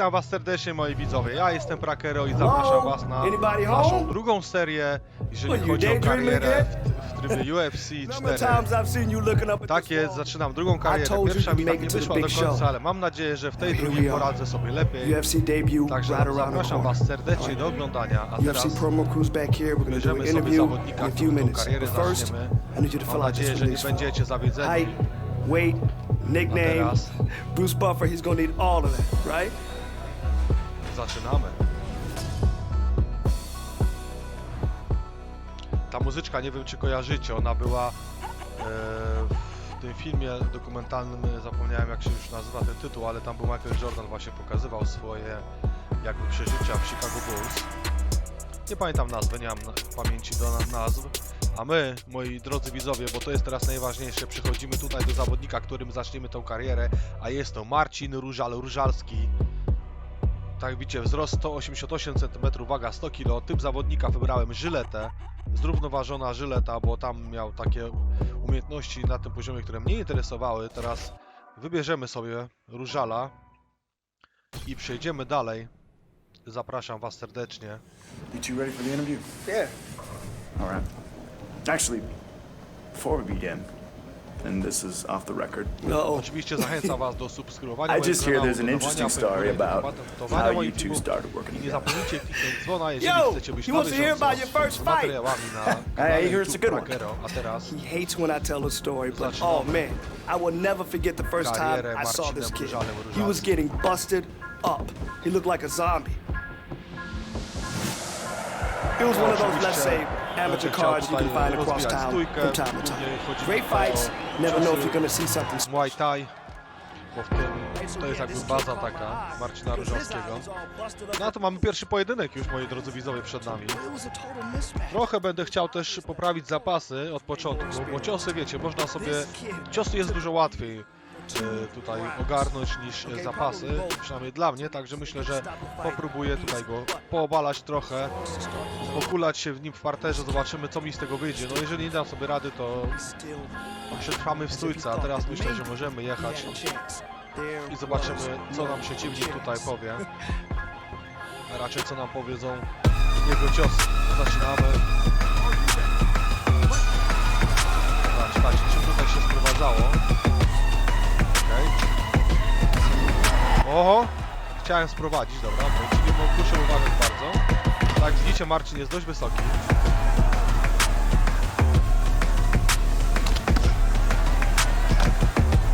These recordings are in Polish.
Witam was serdecznie moi widzowie, ja jestem Prakero i zapraszam was na naszą drugą serię, jeżeli chodzi o karierę w, w trybie UFC Number of 4. times I've seen you looking up at Tak jest, zaczynam drugą karierę. Pierwsza mi tak nie wyszła do końca, ale mam nadzieję, że w tej drugiej poradzę sobie lepiej. Także zapraszam was serdecznie do oglądania, a teraz bierzemy sobie zawodnika, minutes. karierę zaczniemy. Mam nadzieję, że nie będziecie zawiedzeni. Weight, nickname? Bruce Buffer. He's gonna need all of that, right? Zaczynamy. Ta muzyczka, nie wiem czy kojarzycie, ona była e, w tym filmie dokumentalnym, zapomniałem jak się już nazywa ten tytuł, ale tam był Michael Jordan właśnie pokazywał swoje jakby przeżycia w Chicago Bulls. Nie pamiętam nazwy, nie mam pamięci do na- nazw. A my, moi drodzy widzowie, bo to jest teraz najważniejsze, przechodzimy tutaj do zawodnika, którym zaczniemy tą karierę, a jest to Marcin Różal Różalski. Tak widzicie, wzrost 188 cm, waga 100 kg. Typ zawodnika wybrałem żyletę. Zrównoważona żyleta, bo tam miał takie umiejętności na tym poziomie, które mnie interesowały. Teraz wybierzemy sobie Różala i przejdziemy dalej. Zapraszam Was serdecznie. You two ready for the interview? Yeah. All right. Actually, before we begin, and this is off the record, No. Oczywiście zachęcam Was do subskrybowania I just hear there's an interesting story about how you two started working I nie together. zapomnijcie kliknąć dzwona, jeżeli Yo, chcecie być he na wants to hear bieżąco about your first z fight. materiałami na Hey, kanale here's a YouTube good one. Prakero. A teraz He hates when I tell a story, but oh man, I will never forget the first time I saw this kid. He was getting busted up. He looked like a zombie. It was one of those, let's say, amateur cards you can find across town. from time to time. Great fights, never know if you're gonna see something Muay Thai, bo w tym to jest jakby baza taka Marcina Różalskiego. No a to mamy pierwszy pojedynek już, moi drodzy widzowie, przed nami. Trochę będę chciał też poprawić zapasy od początku, bo ciosy, wiecie, można sobie... Ciosy jest dużo łatwiej tutaj ogarnąć niż e, zapasy, przynajmniej dla mnie, także myślę, że popróbuję tutaj go poobalać trochę, pokulać się w nim w parterze, zobaczymy co mi z tego wyjdzie. No jeżeli nie dam sobie rady, to przetrwamy w stójce, a teraz myślę, że możemy jechać i zobaczymy, co nam przeciwnik tutaj powie. A raczej co nam powiedzą jego ciosy. Zaczynamy. Dobra, czekajcie, czym tutaj się sprowadzało? Oho! Chciałem sprowadzić, dobra, to czyli mo- muszę uważać bardzo. Tak, widzicie, Marcin jest dość wysoki.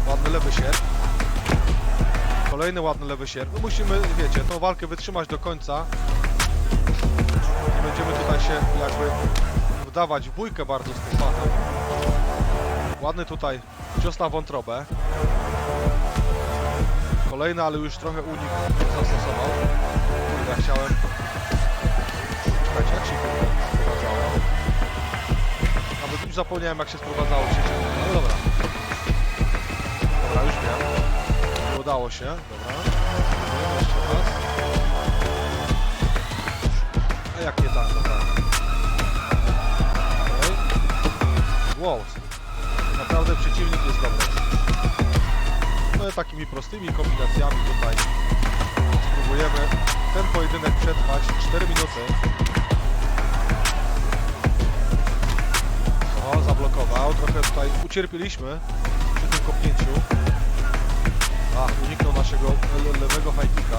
Ładny lewy sierp. Kolejny ładny lewy sierp. No musimy, wiecie, tą walkę wytrzymać do końca. Nie będziemy tutaj się jakby wdawać w bójkę bardzo z tym panem. Ładny tutaj cios na wątrobę. Kolejny, ale już trochę unik zastosował. Ja chciałem... Czekajcie, jak się to sprowadzało? Nawet już zapomniałem jak się sprowadzało się. No dobra. Dobra, już wiem. Nie udało się. Dobra. Jeszcze raz. A jak nie tak, dobra. Okej. Wow. Naprawdę przeciwnik jest dobry. I takimi prostymi kombinacjami tutaj spróbujemy ten pojedynek przetrwać 4 minuty. O, zablokował. Trochę tutaj ucierpieliśmy przy tym kopnięciu. A, uniknął naszego le- lewego fajnika.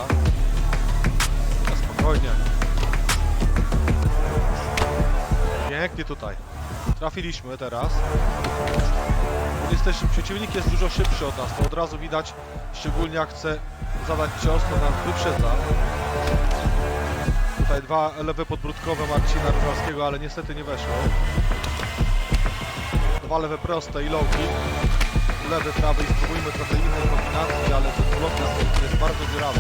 No, spokojnie. Pięknie tutaj. Trafiliśmy teraz. Jest przeciwnik jest dużo szybszy od nas, to od razu widać, szczególnie jak chce zadać cios, to nas wyprzedza. Tutaj dwa lewe podbródkowe Marcina Różalskiego, ale niestety nie weszło. Dwa lewe proste i lowki. Lewy, prawy i spróbujmy trochę innej kombinacji, ale ten blok jest bardzo dziurawy.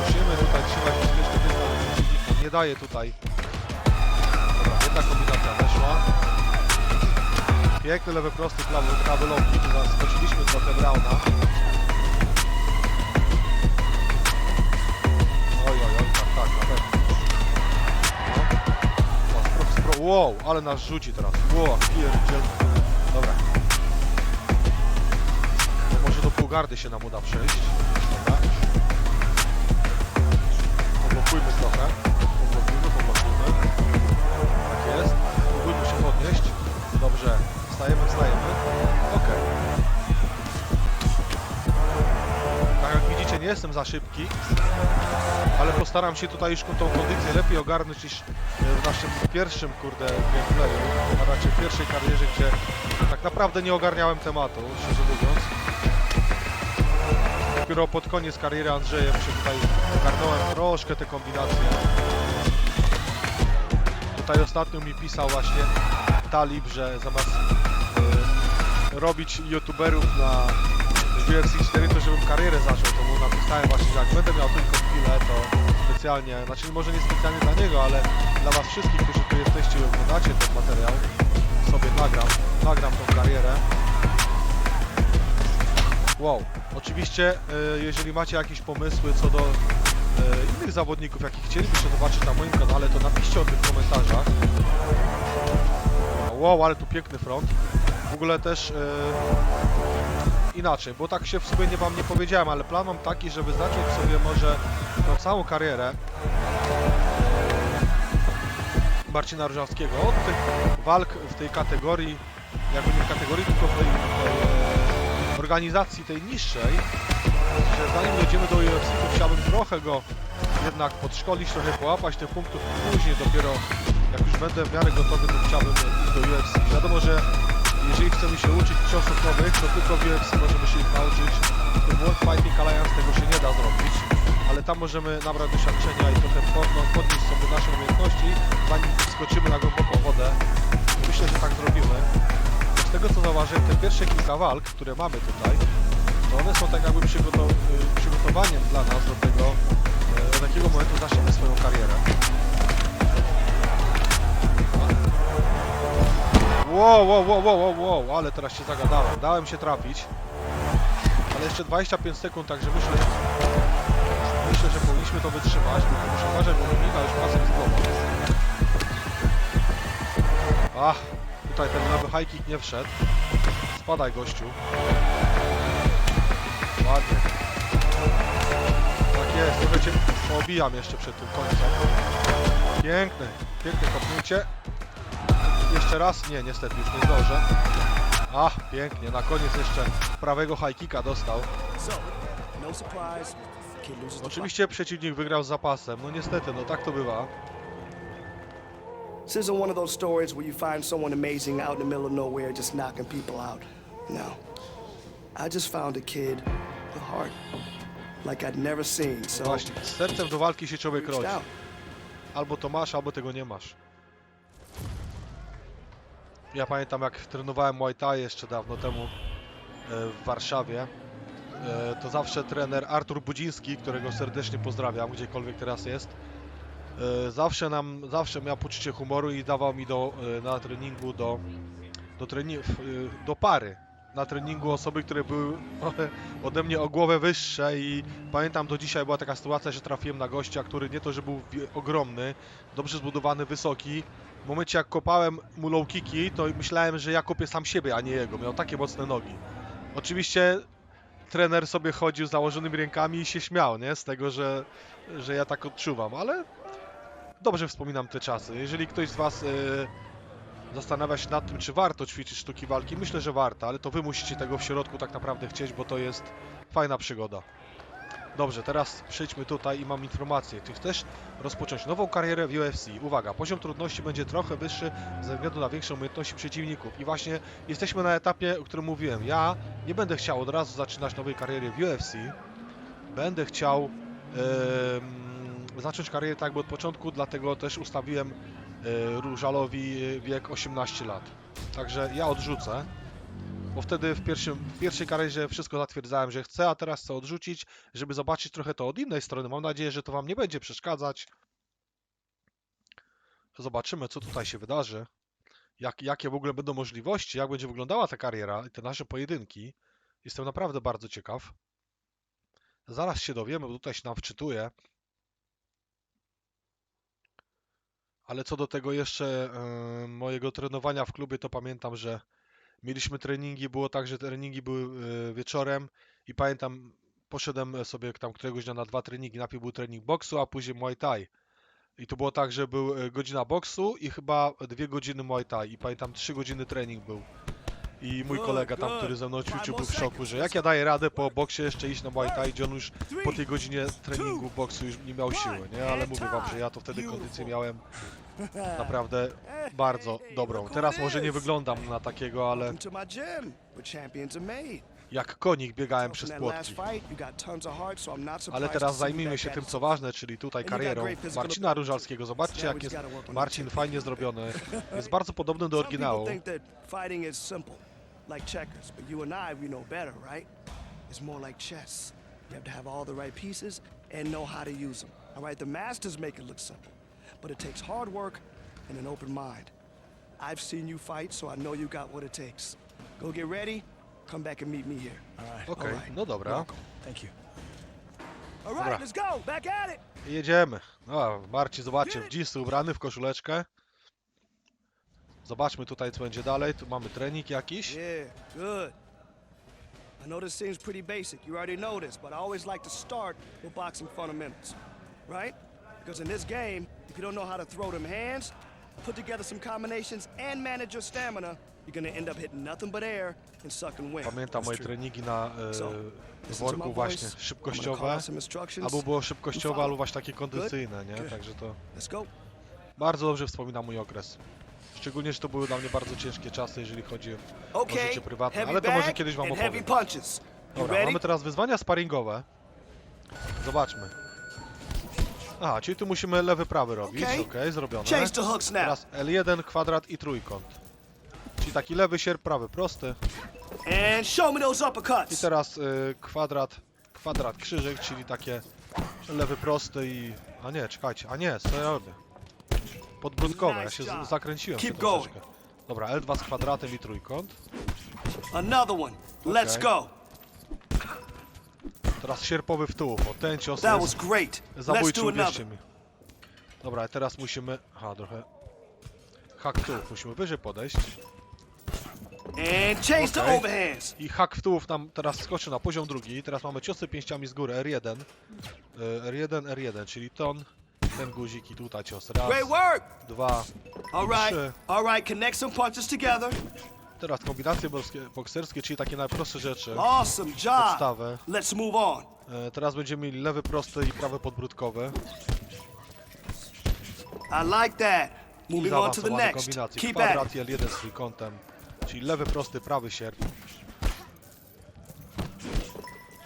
Musimy tutaj trzymać bezpieczny dystans. Nie daje tutaj. Dobra, jedna kombinacja weszła. Piękny lewy prosty, prawy. Tu zaskoczyliśmy trochę Brauna. Oj, oj, tak, tak, na pewno. No. O, wow, ale nas rzuci teraz. Wow, pierdziel. Dobra. No może do półgardy się nam uda przejść. Dobra. Wstajemy, wstajemy. Ok. Tak jak widzicie, nie jestem za szybki, ale postaram się tutaj już tą kondycję lepiej ogarnąć niż e, w naszym pierwszym, kurde, gameplayu, a raczej w pierwszej karierze, gdzie tak naprawdę nie ogarniałem tematu, szczerze mówiąc. Dopiero pod koniec kariery Andrzejem się tutaj ogarnąłem troszkę te kombinacje. Tutaj ostatnio mi pisał właśnie Talib, że zamiast robić youtuberów na UFC 4, to żebym karierę zaczął, to mu napisałem właśnie, że jak będę miał tylko chwilę, to specjalnie, znaczy może nie specjalnie dla niego, ale dla was wszystkich, którzy tu jesteście i oglądacie ten materiał, sobie nagram, nagram tą karierę. Wow, oczywiście e, jeżeli macie jakieś pomysły co do e, innych zawodników, jakich chcielibyście zobaczyć na moim kanale, to napiszcie o tym w komentarzach. Wow, ale tu piękny front. Ogóle też e, inaczej, bo tak się w sumie nie wam nie powiedziałem, ale plan mam taki, żeby zacząć sobie może tą całą karierę Marcina Różawskiego od tych walk w tej kategorii, jakby nie w kategorii, tylko w tej e, organizacji tej niższej, że zanim dojdziemy do UFC, to chciałbym trochę go jednak podszkolić, trochę połapać tych punktów, później dopiero jak już będę w miarę gotowy, to chciałbym iść do UFC. Wiadomo, że jeżeli chcemy się uczyć ciosów nowych, to tylko w UFC możemy się ich nauczyć. W World Fighting Alliance tego się nie da zrobić, ale tam możemy nabrać doświadczenia i trochę podno- podnieść sobie nasze umiejętności, zanim skoczymy na głęboką wodę. Myślę, że tak zrobimy. Z tego co zauważyłem, te pierwsze kilka walk, które mamy tutaj, to one są tak jakby y, przygotowaniem dla nas do tego, y, od jakiego momentu zaczniemy swoją karierę. Wow, wow, wow, wow, wow, ale teraz się zagadałem. Dałem się trafić. Ale jeszcze 25 sekund, także myślę, myślę, że powinniśmy to wytrzymać. Tylko muszę uważać, bo Dominika już pasem z głową. Ach, tutaj ten lewy high kick nie wszedł. Spadaj gościu. Ładnie. Tak jest, trochę cię obijam jeszcze przed tym końcem. Piękne, piękne kopnięcie. Jeszcze raz? Nie, niestety już nie zdążę. Ach, pięknie, na koniec jeszcze prawego high kicka dostał. Oczywiście przeciwnik wygrał z zapasem, no niestety, no tak to bywa. This isn't one of those stories where you find someone amazing out in the middle of nowhere just knocking people out. No. I just found a kid with heart like I'd never seen, so Właśnie, z sercem do walki się człowiek rodzi. Albo to masz, albo tego nie masz. Ja pamiętam jak trenowałem Muay Thai jeszcze dawno temu e, w Warszawie. e, To zawsze trener Artur Budziński, którego serdecznie pozdrawiam, gdziekolwiek teraz jest. e, Zawsze nam, zawsze miał poczucie humoru i dawał mi do, na treningu do, do, treni- w- e, do pary. Na treningu osoby, które były ode mnie o głowę wyższe i pamiętam do dzisiaj była taka sytuacja, że trafiłem na gościa, który nie to, że był ogromny, dobrze zbudowany, wysoki. W momencie jak kopałem mu low kicki, to myślałem, że ja kopię sam siebie, a nie jego. Miał takie mocne nogi. Oczywiście trener sobie chodził z założonymi rękami i się śmiał, nie? Z tego, że, że ja tak odczuwam, ale dobrze wspominam te czasy. Jeżeli ktoś z Was e, zastanawia się nad tym, czy warto ćwiczyć sztuki walki, myślę, że warto, ale to Wy musicie tego w środku tak naprawdę chcieć, bo to jest fajna przygoda. Dobrze, teraz przejdźmy tutaj i mam informację. Czy chcesz rozpocząć nową karierę w UFC? Uwaga, poziom trudności będzie trochę wyższy ze względu na większą umiejętności przeciwników. I właśnie jesteśmy na etapie, o którym mówiłem. Ja nie będę chciał od razu zaczynać nowej kariery w UFC. Będę chciał em, zacząć karierę tak od początku, dlatego też ustawiłem Różalowi e, wiek 18 lat. Także ja odrzucę. Bo wtedy w, pierwszym, w pierwszej karierze wszystko zatwierdzałem, że chcę, a teraz chcę odrzucić, żeby zobaczyć trochę to od innej strony. Mam nadzieję, że to Wam nie będzie przeszkadzać. Zobaczymy, co tutaj się wydarzy. Jak, jakie w ogóle będą możliwości, jak będzie wyglądała ta kariera i te nasze pojedynki. Jestem naprawdę bardzo ciekaw. Zaraz się dowiemy, bo tutaj się nam wczytuje. Ale co do tego jeszcze e, mojego trenowania w klubie, to pamiętam, że mieliśmy treningi, było tak, że treningi były e, wieczorem i pamiętam, poszedłem sobie tam któregoś dnia na dwa treningi. Najpierw był trening boksu, a później Muay Thai. I to było tak, że był e, godzina boksu i chyba dwie godziny Muay Thai. I pamiętam, trzy godziny trening był. I mój kolega tam, który ze mną ćwiczył, był w szoku, że jak ja daję radę po boksie jeszcze iść na Muay Thai, gdzie on już po tej godzinie treningu boksu już nie miał siły, nie? Ale mówię wam, że ja to wtedy kondycję miałem naprawdę bardzo dobrą. Teraz może nie wyglądam na takiego, ale jak konik biegałem przez płotki. Ale teraz zajmijmy się tym, co ważne, czyli tutaj karierą Marcina Różalskiego. Zobaczcie, jak jest Marcin fajnie zrobiony. Jest bardzo podobny do oryginału. Think that fighting is simple, like checkers, but you and I, we know better, right? It's more like chess. You have to have all the right pieces and know how to use them. All right, the masters make it look simple, but it takes hard work and an open mind. I've seen you fight, so I know you got what it takes. Go get ready. Come back and meet me here. All right. Okej, all right. no dobra. Thank you. All right, Dobra. let's go. Back at it. Jedziemy. O, Marcin, zobaczcie, w dżinsy ubrany, w koszuleczkę. Zobaczmy tutaj, co będzie dalej. Tu mamy trening jakiś. Yeah, good. I know this seems pretty basic. You already know this, but I always like to start with boxing fundamentals, right? Because in this game, if you don't know how to throw them hands, put together some combinations, and manage your stamina, you're gonna end up hitting nothing but air and sucking wind. Pamiętam moje treningi na e, worku właśnie szybkościowe. Albo było szybkościowe, albo właśnie takie kondycyjne, nie? Także to Let's go. bardzo dobrze wspominam mój okres. Szczególnie, że to były dla mnie bardzo ciężkie czasy, jeżeli chodzi o Okay, życie prywatne, ale to może kiedyś wam opowiem. Dobra, mamy teraz wyzwania sparingowe. Zobaczmy. Aha, czyli tu musimy lewy, prawy robić. Okej, zrobione. The hooks now. Teraz L1, kwadrat i trójkąt. Czyli taki lewy sierp, prawy prosty. And show me those I teraz y, kwadrat, kwadrat krzyżyk, czyli takie lewy prosty i... A nie, czekajcie, a nie, co ja robię? Podbródkowe, ja się z- zakręciłem Keep going. troszeczkę. Dobra, L2 z kwadratem i trójkąt. Another one. Let's Okay. go. Teraz sierpowy w tułów, o ten cios That jest was great. Let's zabójczy, do uwierzcie another. mi. Dobra, teraz musimy... Aha, trochę... Hak w tułów, musimy wyżej podejść. And change to Okay. overhands. I hak w tułów nam teraz skoczy na poziom drugi. Teraz mamy ciosy pięściami z góry R1. y, R1, R1, czyli ton, ten guzik i tutaj cios. Raz, Great work. dwa, All right. trzy. All right. Connect some punches together. Teraz kombinacje bokserskie, czyli takie najprostsze rzeczy. Awesome job. Podstawę. Let's move on. E, Teraz będziemy mieli lewy prosty i prawy podbródkowy. I like that. Moving on to the zaawansowane next. kombinacje. Keep at Kwadrat it. i L1 z trójkątem. Czyli lewy prosty, prawy sierp.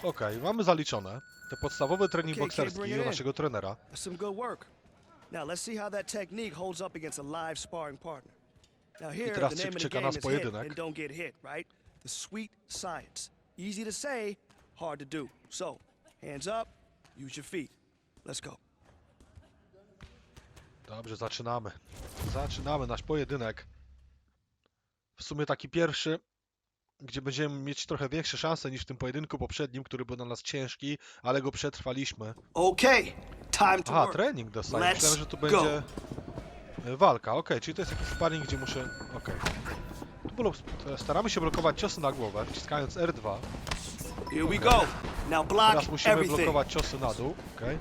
Okej, mamy zaliczone. Te podstawowe trening Okay, bokserski naszego trenera. Some good work. Now let's see how that technique holds up against a live sparring partner. Now here, teraz the name of the game is hit pojedynek. and don't get hit, right? The sweet science. Easy to say, hard to do. So, hands up, use your feet. Let's go. Dobrze, zaczynamy. Zaczynamy nasz pojedynek. W sumie taki pierwszy, gdzie będziemy mieć trochę większe szanse niż w tym pojedynku poprzednim, który był dla nas ciężki, ale go przetrwaliśmy. Okay, time to Aha, work. trening dostaję. Let's Myślałem, że go. będzie e, walka. Okej, czyli to jest jakiś sparring, gdzie muszę... Okej. Tu bolo- Staramy się blokować ciosy na głowę, wciskając R2. Here we go. Now block Teraz musimy everything. blokować ciosy na dół. Okej.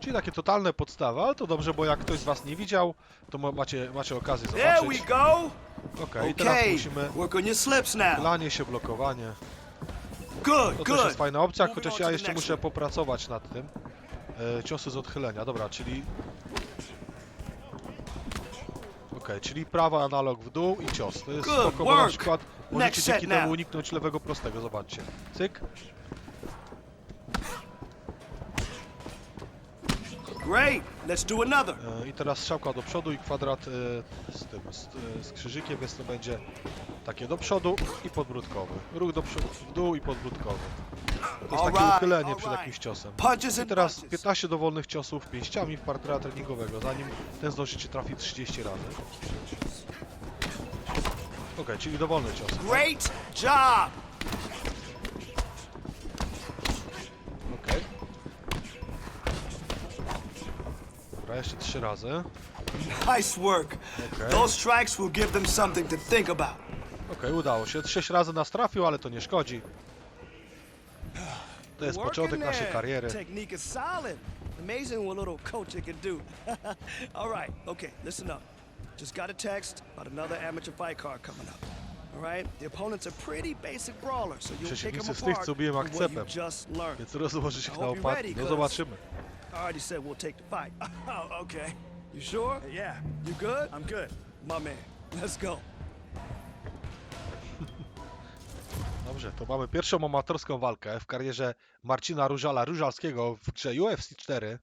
Czyli takie totalne podstawy, ale to dobrze, bo jak ktoś z Was nie widział, to ma- macie, macie okazję There we zobaczyć. go. Okej, teraz Okay, musimy work on your slips now. Klanie się, blokowanie. Good, To też jest good. fajna opcja, chociaż ja jeszcze muszę popracować nad tym. E, ciosy z odchylenia, dobra, czyli... Okej, czyli prawa analog w dół i cios. To jest Good spoko, bo na work. przykład możecie Next dzięki temu now. uniknąć lewego prostego, zobaczcie. Cyk. Great. Let's do another. E, I teraz strzałka do przodu i kwadrat e, z tym, z, e, z krzyżykiem, więc to będzie takie do przodu i podbródkowy. Ruch do przodu, w dół i podbródkowy. To jest takie uchylenie przed jakimś ciosem. I teraz punches. 15 dowolnych ciosów pięściami w partnera treningowego, zanim ten zdążycie trafić 30 razy. Okej, czyli dowolny cios. Great job. Dobra, jeszcze 3 razy. Nice work. Okej. Those strikes will give them something to think about. Okej, udało się. 6 razy nas trafił, ale to nie szkodzi. To jest początek naszej kariery. Technique is solid. Amazing what little coaching can do. All right, okay, listen up. Just got a text about another amateur fight card coming up. All right? The opponent's a pretty basic brawler, so you'll pick Przeciwnicy z tych, apart co what you akcepem. just learned. Więc rozłożysz ich I na hope you're opadki. ready, No 'cause- zobaczymy. I already said we'll take the fight. Oh, okay. You sure? Yeah, You good? I'm good. My man. Let's go. Dobrze, to mamy pierwszą amatorską walkę w karierze Marcina Różala Różalskiego w grze UFC 4.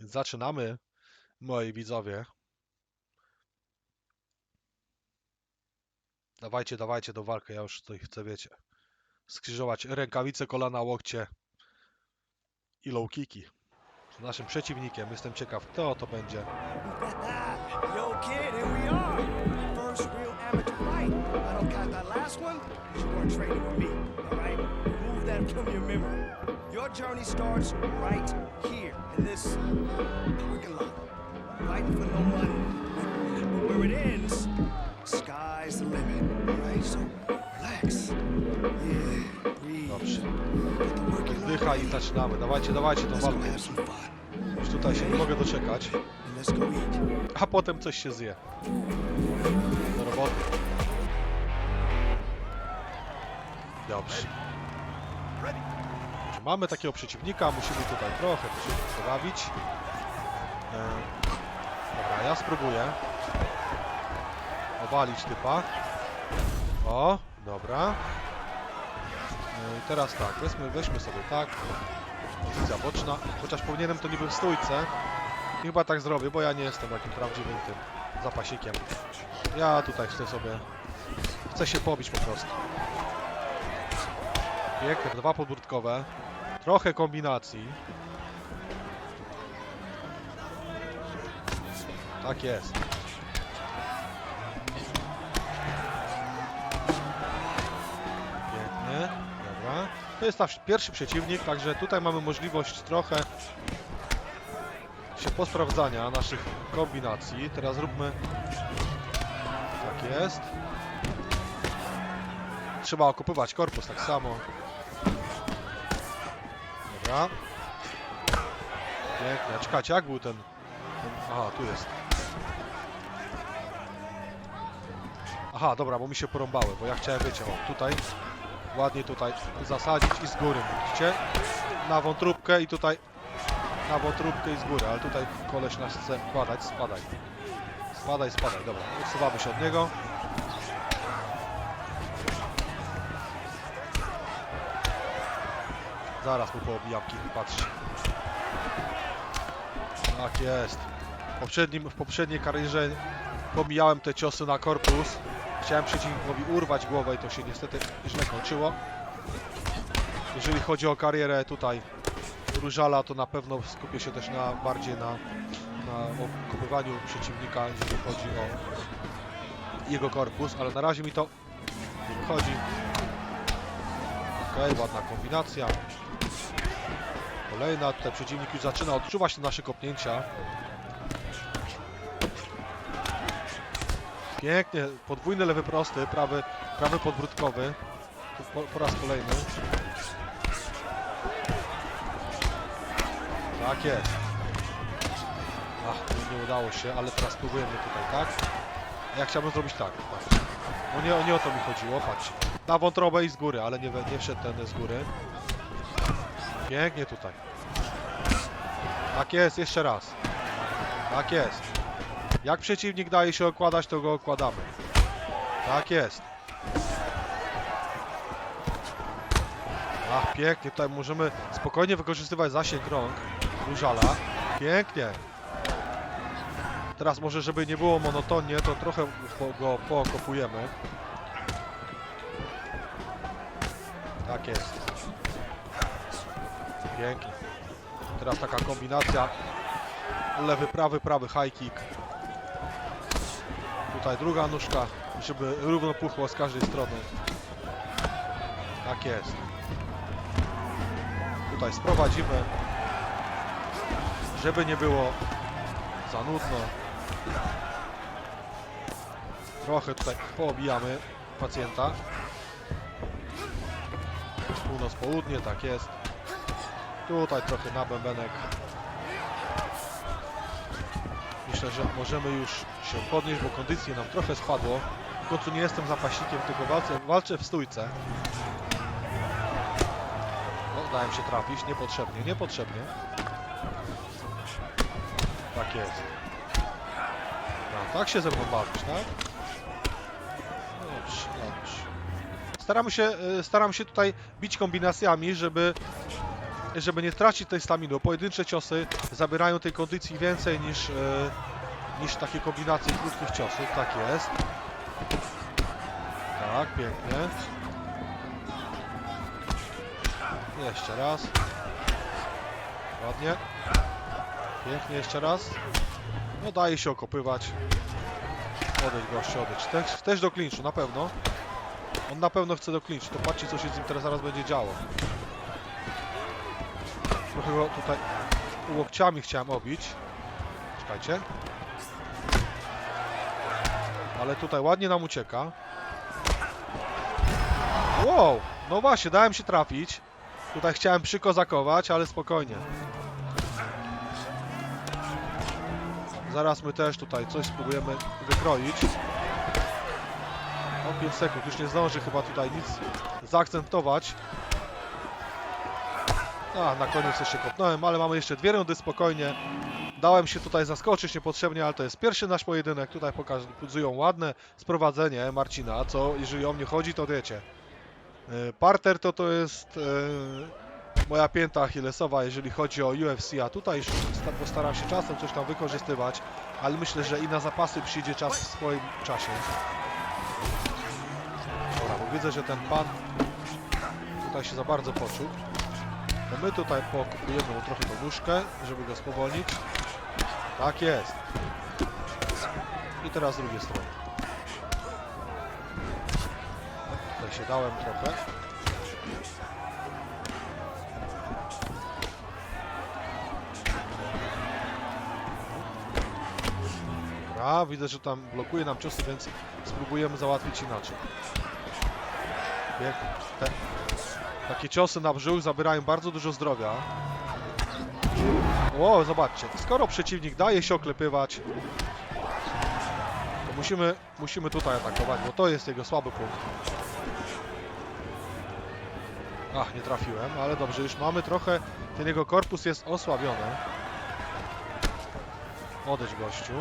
Więc zaczynamy, moi widzowie. Dawajcie, dawajcie do walki, ja już tutaj chcę, wiecie, skrzyżować rękawice, kolana, łokcie i low kicki. Z naszym przeciwnikiem, jestem ciekaw, kto to będzie. Yo, kid, here we are. First real amateur fight. I don't got that last one you weren't training with me. All right? Remove that from your memory. Your journey starts right here in this parking lot. Fighting for no money. But where it ends, sky's the limit. Right? So relax. Yeah, breathe. Dobrze, Get the work in dycha i zaczynamy. Dawajcie, dawajcie tą Let's go walkę. have some fun. Już tutaj się nie mogę doczekać. And let's go eat. a potem coś się zje. Do roboty. Dobrze. Dobrze, Mamy takiego przeciwnika, musimy tutaj trochę się pobawić. E, dobra, ja spróbuję obalić typa. O, dobra. I teraz tak, weźmy, weźmy sobie tak. Pozycja boczna, chociaż powinienem to niby w stójce. I chyba tak zrobię, bo ja nie jestem takim prawdziwym tym zapasikiem. Ja tutaj chcę sobie... Chcę się pobić po prostu. Piękne, dwa podbródkowe. Trochę kombinacji. Tak jest. To jest nasz pierwszy przeciwnik, także tutaj mamy możliwość trochę się posprawdzania naszych kombinacji. Teraz zróbmy. Tak jest. Trzeba okupywać korpus tak samo. Dobra. Pięknie. Czekajcie, jak był ten... ten... Aha, tu jest. Aha, dobra, bo mi się porąbały, bo ja chciałem, wiecie, o, tutaj, ładnie tutaj zasadzić i z góry, widzicie? Na wątróbkę i tutaj na wątróbkę i z góry, ale tutaj koleś nas chce kładać, spadaj. Spadaj, spadaj, dobra, odsuwamy się od niego. Zaraz mu poobijam kilku, patrzcie. Tak jest. W, poprzednim, w poprzedniej karierze pomijałem te ciosy na korpus. Chciałem przeciwnikowi urwać głowę i to się niestety źle kończyło. Jeżeli chodzi o karierę tutaj Różala, to na pewno skupię się też na, bardziej na, na okupywaniu przeciwnika, jeżeli chodzi o jego korpus, ale na razie mi to wychodzi. Okej, ładna kombinacja. Kolejna, tutaj przeciwnik już zaczyna odczuwać nasze kopnięcia. Pięknie, podwójny lewy prosty, prawy, prawy podbródkowy. Tu po, po raz kolejny. Tak jest. Ach, nie udało się, ale teraz spróbujemy tutaj, tak? Ja chciałbym zrobić tak, patrz. No nie, nie o to mi chodziło, patrz. Na wątrobę i z góry, ale nie, nie wszedł ten z góry. Pięknie tutaj. Tak jest, jeszcze raz. Tak jest. Jak przeciwnik daje się okładać, to go okładamy. Tak jest. Ach, pięknie, tutaj możemy spokojnie wykorzystywać zasięg rąk Różala. Pięknie. Teraz może, żeby nie było monotonnie, to trochę go pookopujemy. Tak jest. Pięknie. Teraz taka kombinacja. Lewy, prawy, prawy high kick. Tutaj druga nóżka, żeby równo puchło z każdej strony. Tak jest. Tutaj sprowadzimy, żeby nie było za nudno. Trochę tutaj poobijamy pacjenta. Północ-południe, tak jest. Tutaj trochę na bębenek. Myślę, że możemy już się podnieść, bo kondycji nam trochę spadło. W końcu nie jestem zapaśnikiem, tylko walczę, walczę w stójce. O, dałem się trafić, niepotrzebnie, niepotrzebnie. Tak jest. No, tak się ze mną bawisz, tak? Dobrze, dobrze. Staramy się, y, staram się tutaj bić kombinacjami, żeby, żeby nie tracić tej staminy. Pojedyncze ciosy zabierają tej kondycji więcej niż, y, niż takie kombinacje krótkich ciosów. Tak jest. Tak, pięknie. Jeszcze raz. Ładnie. Pięknie, jeszcze raz. No daje się okopywać. Odejdź gościu, odejdź. Też, też do klinczu, na pewno. On na pewno chce do klinczu. To patrzcie co się z nim teraz zaraz będzie działo. Trochę go tutaj łokciami chciałem obić. Czekajcie. Ale tutaj ładnie nam ucieka. Wow! No właśnie, dałem się trafić. Tutaj chciałem przykozakować, ale spokojnie. Zaraz my też tutaj coś spróbujemy wykroić. O 5 sekund, już nie zdążę chyba tutaj nic zaakcentować. A, na koniec jeszcze kopnąłem, ale mamy jeszcze dwie rundy spokojnie. Dałem się tutaj zaskoczyć niepotrzebnie, ale to jest pierwszy nasz pojedynek. Tutaj pokazują ładne sprowadzenie Marcina, co jeżeli o mnie chodzi, to wiecie. E, Parter to to jest e, moja pięta achillesowa, jeżeli chodzi o UFC, a tutaj już sta- postaram się czasem coś tam wykorzystywać, ale myślę, że i na zapasy przyjdzie czas w swoim czasie. Dobra, bo widzę, że ten pan tutaj się za bardzo poczuł. To my tutaj pokupujemy trochę tą nóżkę, żeby go spowolnić. Tak jest. I teraz z drugiej strony. Tutaj się dałem trochę. Dobra, widzę, że tam blokuje nam ciosy, więc spróbujemy załatwić inaczej. Te, takie ciosy na brzuch zabierają bardzo dużo zdrowia. O, zobaczcie, skoro przeciwnik daje się oklepywać, to musimy, musimy tutaj atakować, bo to jest jego słaby punkt. Ach, nie trafiłem, ale dobrze, już mamy trochę, ten jego korpus jest osłabiony. Odejdź gościu.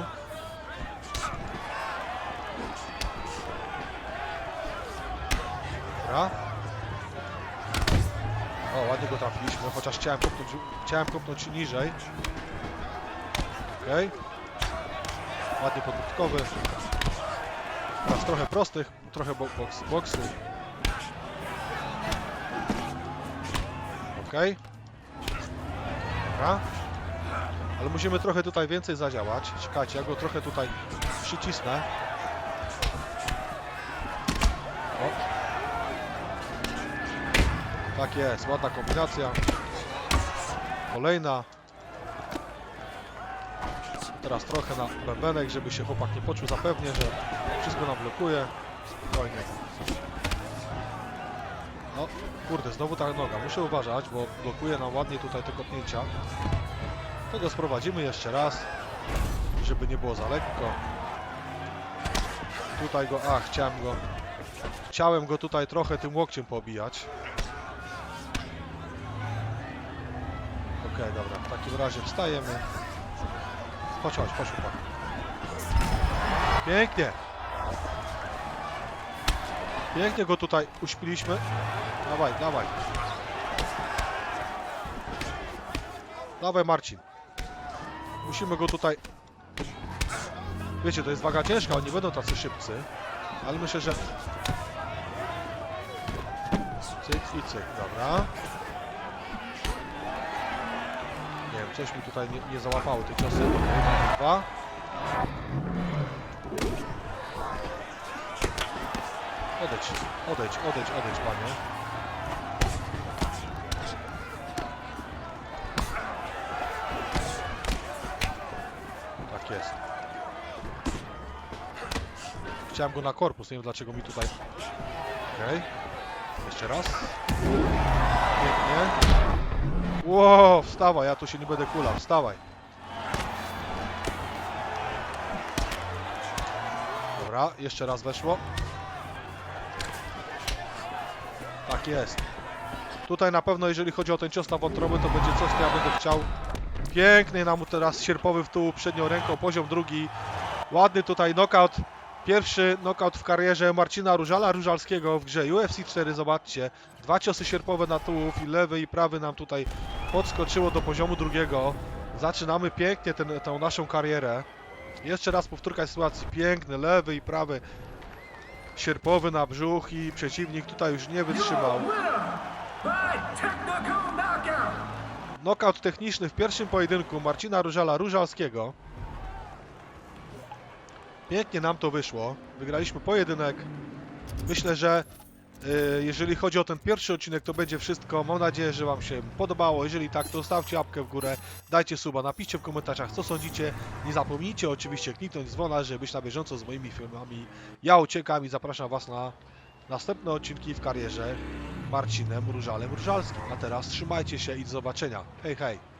Dobra. O, ładnie go trafiliśmy, chociaż chciałem kopnąć, chciałem kopnąć niżej. Okej. Ładnie podbudkowy. Teraz trochę prostych, trochę bo boks, boksu. Okej. Dobra. Ale musimy trochę tutaj więcej zadziałać. Czekajcie, ja go trochę tutaj przycisnę. Tak jest, ładna kombinacja. Kolejna. Teraz trochę na bębenek, żeby się chłopak nie poczuł zapewnie, że wszystko nam blokuje. Spokojnie. No, kurde, znowu ta noga. Muszę uważać, bo blokuje nam ładnie tutaj te kopnięcia. Tego sprowadzimy jeszcze raz, żeby nie było za lekko. Tutaj go, a chciałem go, chciałem go tutaj trochę tym łokciem pobijać. Okej, dobra, w takim razie wstajemy. Chodź, chodź, chodź. Pięknie. Pięknie go tutaj uśpiliśmy. Dawaj, dawaj. Dawaj, Marcin. Musimy go tutaj... Wiecie, to jest waga ciężka, oni będą tacy szybcy. Ale myślę, że... Cyk i cyk, dobra. Coś mi tutaj nie, nie załapały te ciosy. Dwa. Odejdź, odejdź, odejdź, odejdź, panie. Tak jest. Chciałem go na korpus, nie wiem dlaczego mi tutaj... Okej. Jeszcze raz. Pięknie. Ło, wstawaj, ja tu się nie będę kulał, wstawaj. Dobra, jeszcze raz weszło. Tak jest. Tutaj na pewno, jeżeli chodzi o ten cios na wątrobę, to będzie coś, co ja będę chciał. Piękny nam teraz sierpowy w tył przednią ręką, poziom drugi. Ładny tutaj knockout. Pierwszy knockout w karierze Marcina Różala Różalskiego w grze UFC 4, zobaczcie. Dwa ciosy sierpowe na tułów i lewy i prawy nam tutaj podskoczyło do poziomu drugiego. Zaczynamy pięknie ten, naszą karierę. Jeszcze raz powtórka sytuacji. Piękny lewy i prawy sierpowy na brzuch i przeciwnik tutaj już nie wytrzymał. Knockout techniczny w pierwszym pojedynku Marcina Różala Różalskiego. Pięknie nam to wyszło. Wygraliśmy pojedynek. Myślę, że y, jeżeli chodzi o ten pierwszy odcinek, to będzie wszystko. Mam nadzieję, że Wam się podobało. Jeżeli tak, to stawcie łapkę w górę, dajcie suba, napiszcie w komentarzach, co sądzicie. Nie zapomnijcie oczywiście kliknąć dzwona, żeby być na bieżąco z moimi filmami. Ja uciekam i zapraszam Was na następne odcinki w karierze Marcinem Różalem Różalskim. A teraz trzymajcie się i do zobaczenia. Hej, hej!